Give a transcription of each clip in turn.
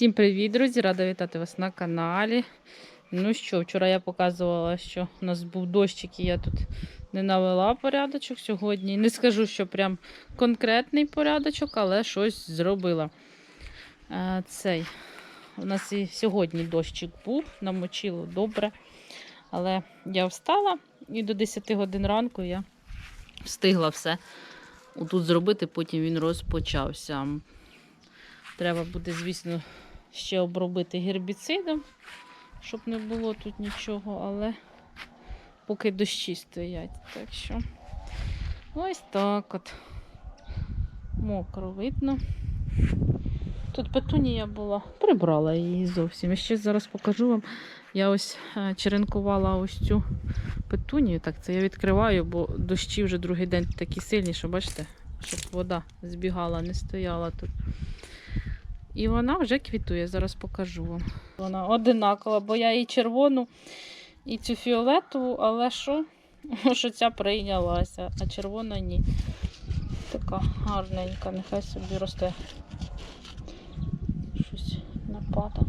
Всім привіт, друзі! Рада вітати вас на каналі. Ну що, вчора я показувала, що у нас був дощик, і я тут не навела порядочок сьогодні. Не скажу, що прям конкретний порядочок, але щось зробила. Е, Цей. У нас і сьогодні дощик був, намочило добре. Але я встала і до 10 годин ранку я встигла все тут зробити, потім він розпочався. Треба буде, звісно, ще обробити гербіцидом, щоб не було тут нічого, але поки дощі стоять. Так що ось так от. Мокро видно. Тут петунія була, прибрала її зовсім. І ще зараз покажу вам. Я ось е, черенкувала ось цю петунію. Так, це я відкриваю, бо дощі вже другий день такі сильні, що бачите, щоб вода збігала, не стояла тут. І вона вже квітує, зараз покажу вам. Вона одинакова, бо я і червону, і цю фіолетову, але що? Що ця прийнялася, а червона ні. Така гарненька, нехай собі росте. Щось напада.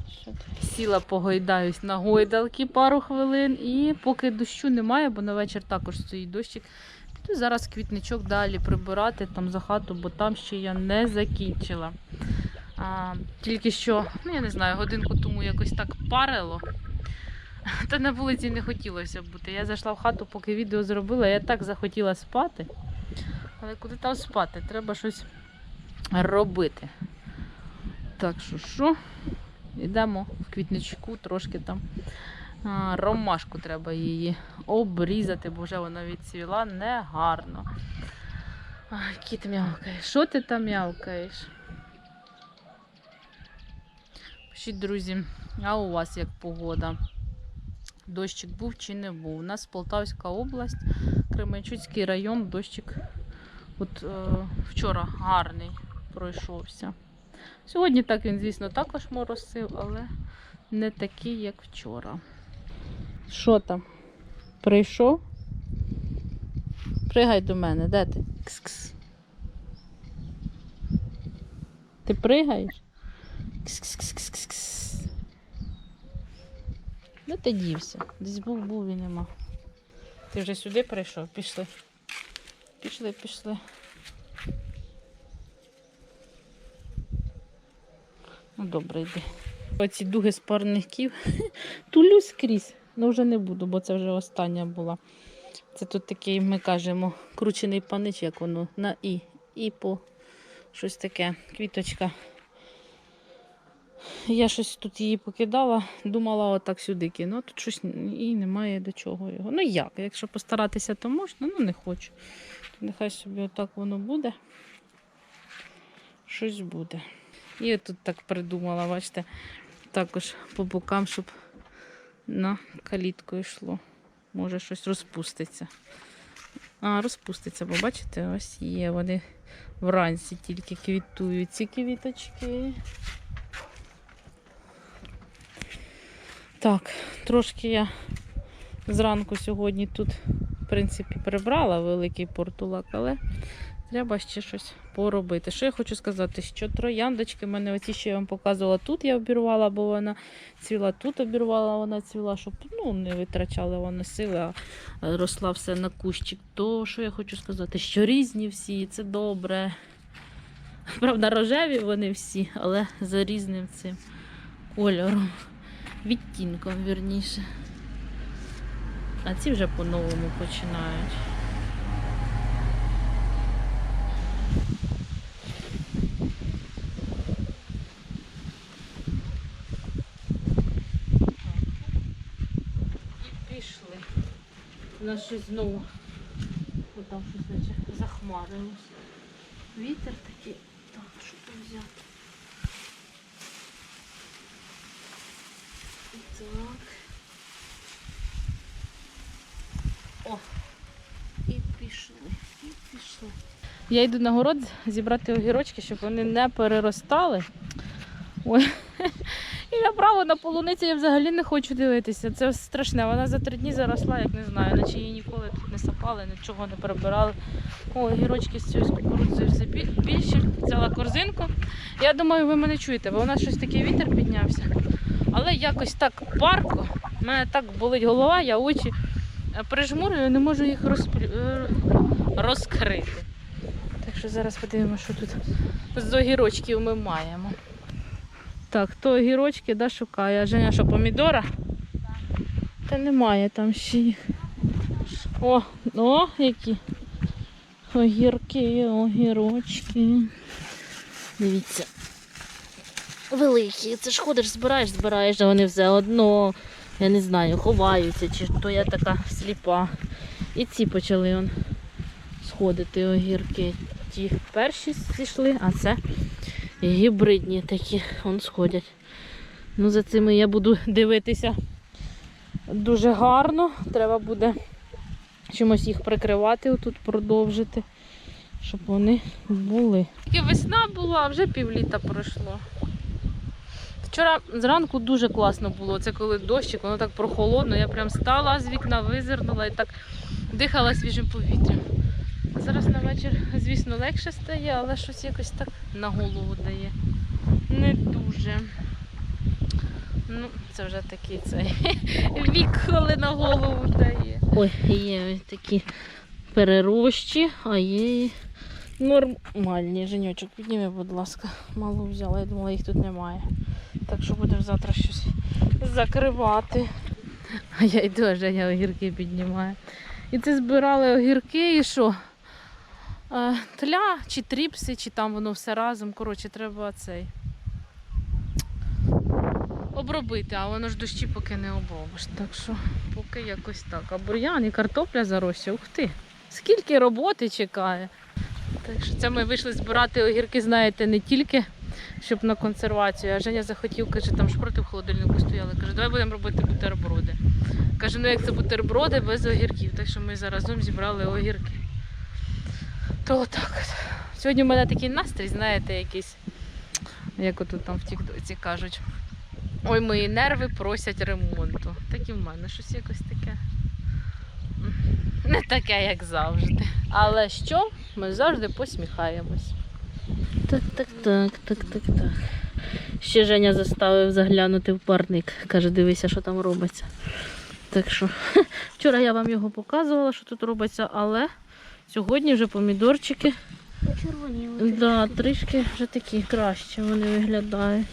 Сіла погойдаюсь на гойдалки пару хвилин, і поки дощу немає, бо на вечір також стоїть дощик. Піду зараз квітничок далі прибирати там за хату, бо там ще я не закінчила. А, тільки що, ну я не знаю, годинку тому якось так парило. Та на вулиці не хотілося бути. Я зайшла в хату, поки відео зробила, я так захотіла спати. Але куди там спати? Треба щось робити. Так що що? Йдемо в квітничку, трошки там а, ромашку треба її обрізати, бо вже вона відцвіла негарно. Кіт м'явкає. Що ти там м'явкаєш? Пишіть, друзі, а у вас як погода? Дощик був чи не був? У нас Полтавська область, Кременчуцький район, дощик от, е, вчора гарний пройшовся. Сьогодні так він, звісно, також моросив, але не такий, як вчора. Що там? Прийшов? Пригай до мене, де ти? Кс-кс. Ти пригаєш? Кс-кс-кс-кс-кс. Де ти дівся? Десь був, був і нема. Ти вже сюди прийшов? Пішли. Пішли, пішли. Ну, добре, йди. Оці дуги з парників. Тулю скрізь. Ну вже не буду, бо це вже остання була. Це тут такий, ми кажемо, кручений панич, як воно, на і. І по щось таке, квіточка. Я щось тут її покидала, думала отак сюди кину, а тут щось і немає до чого його. Ну як? Якщо постаратися, то можна, ну не хочу. Нехай собі отак воно буде. Щось буде. І тут так придумала, бачите, також по бокам, щоб на калітку йшло. Може щось розпуститься. А, розпуститься, бо бачите, ось є. Вони вранці тільки квітують ці квіточки. Так, трошки я зранку сьогодні тут, в принципі, прибрала великий портулак, але треба ще щось поробити. Що я хочу сказати, що трояндочки в мене оці, що я вам показувала, тут я обірвала, бо вона цвіла, тут обірвала, вона цвіла, щоб ну, не витрачала вона сили, а росла все на кущик. То що я хочу сказати, що різні всі, це добре. Правда, рожеві вони всі, але за різним цим кольором відтінком, вірніше. А ці вже по-новому починають. І пішли. У нас щось знову там щось наче захмарилось. Вітер такий. Так, що взяти? Так. О, і пішли, і пішли. Я йду на город зібрати огірочки, щоб вони не переростали. Ой. І направо на полуниці я взагалі не хочу дивитися. Це страшне. Вона за три дні заросла, як не знаю, наче її ніколи тут не сапали, нічого не прибирали. О, огірочки з цією кукурудзою все більше. Взяла корзинку. Я думаю, ви мене чуєте, бо у нас щось такий вітер піднявся. Але якось так парко. У мене так болить голова, я очі прижмурюю, не можу їх розпрі... е, розкрити. Так що зараз подивимося, що тут з огірочків ми маємо. Так, то огірочки да, шукає. А Женя, що помідора? Та немає там ще їх. О, о, які огірки, огірочки. Дивіться. Великі. Це ж ходиш, збираєш, збираєш, а вони все одно, я не знаю, ховаються, чи то я така сліпа. І ці почали он сходити огірки. Ті перші зійшли, а це гібридні такі он сходять. Ну, за цими я буду дивитися дуже гарно. Треба буде чимось їх прикривати, отут продовжити, щоб вони були. Тільки весна була, а вже півліта пройшло. Вчора зранку дуже класно було. Це коли дощик, воно так прохолодно. Я прям стала з вікна, визирнула і так дихала свіжим повітрям. Зараз на вечір, звісно, легше стає, але щось якось так на голову дає. Не дуже. Ну, це вже такий цей вік, коли на голову дає. Ой, є такі перерощі, а є нормальні. Женючок, підніми, будь ласка. Мало взяла, я думала, їх тут немає. Так що будемо завтра щось закривати. А я йду, а Женя огірки піднімає. І це збирали огірки і що? Е, Тля чи тріпси, чи там воно все разом. Коротше, треба цей обробити, а воно ж дощі поки не обробиш. Так що поки якось так. А бур'ян і картопля заросся. Ух ти! Скільки роботи чекає. Так що це ми вийшли збирати огірки, знаєте, не тільки щоб на консервацію. А Женя захотів, каже, там шпроти в холодильнику стояли. Каже, давай будемо робити бутерброди. Каже, ну як це бутерброди без огірків. Так що ми заразом зібрали огірки. То отак от. Сьогодні в мене такий настрій, знаєте, якийсь, як отут там в тіктоці кажуть. Ой, мої нерви просять ремонту. Так і в мене щось якось таке. Не таке, як завжди. Але що? Ми завжди посміхаємось. Так, так, так, так, так, так. Ще Женя заставив заглянути в парник. Каже, дивися, що там робиться. Так що, вчора я вам його показувала, що тут робиться, але сьогодні вже помідорчики. Почервоніли. Да, трішки вже такі краще вони виглядають.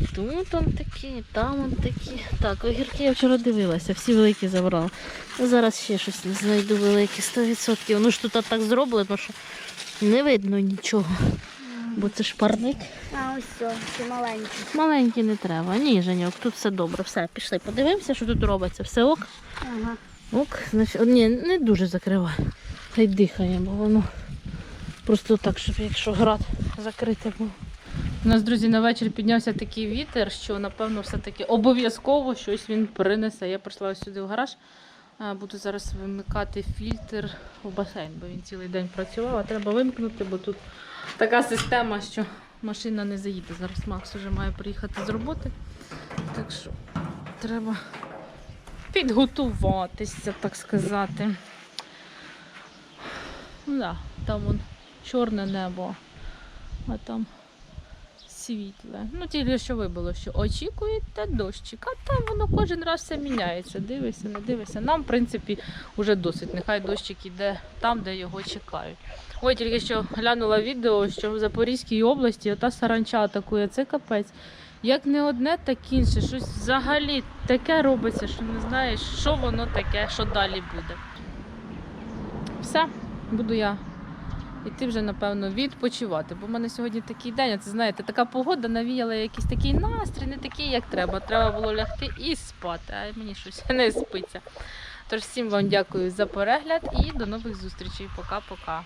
І тут он такі, і там он такі. Так, огірки я вчора дивилася, всі великі забрала. А зараз ще щось не знайду великі, 100%. Воно ж тут так зроблено, що не видно нічого. Бо це ж парник. А ось все, ці маленькі. Маленький не треба. Ні, Женьок, тут все добре. Все, пішли, подивимося, що тут робиться. Все ок. Ага. Ок, значить, ні, не дуже закривай. Хай дихає, бо воно просто так, щоб якщо град закрити був. У нас, друзі, на вечір піднявся такий вітер, що напевно все-таки обов'язково щось він принесе. Я прийшла сюди в гараж. Буду зараз вимикати фільтр в басейн, бо він цілий день працював, а треба вимкнути, бо тут така система, що машина не заїде. Зараз Макс вже має приїхати з роботи. Так що треба підготуватися, так сказати. Ну, да, там вон чорне небо, а там світле. Ну, тільки що вибило, що очікуєте дощик, а там воно кожен раз все міняється. Дивися, не дивися. Нам, в принципі, вже досить. Нехай дощик іде там, де його чекають. Ой, тільки що глянула відео, що в Запорізькій області ота саранча атакує. Це капець. Як не одне, так інше. Щось взагалі таке робиться, що не знаєш, що воно таке, що далі буде. Все, буду я йти вже, напевно, відпочивати. Бо в мене сьогодні такий день, а це знаєте, така погода навіяла якийсь такий настрій, не такий, як треба. Треба було лягти і спати, а мені щось не спиться. Тож всім вам дякую за перегляд і до нових зустрічей. Пока-пока.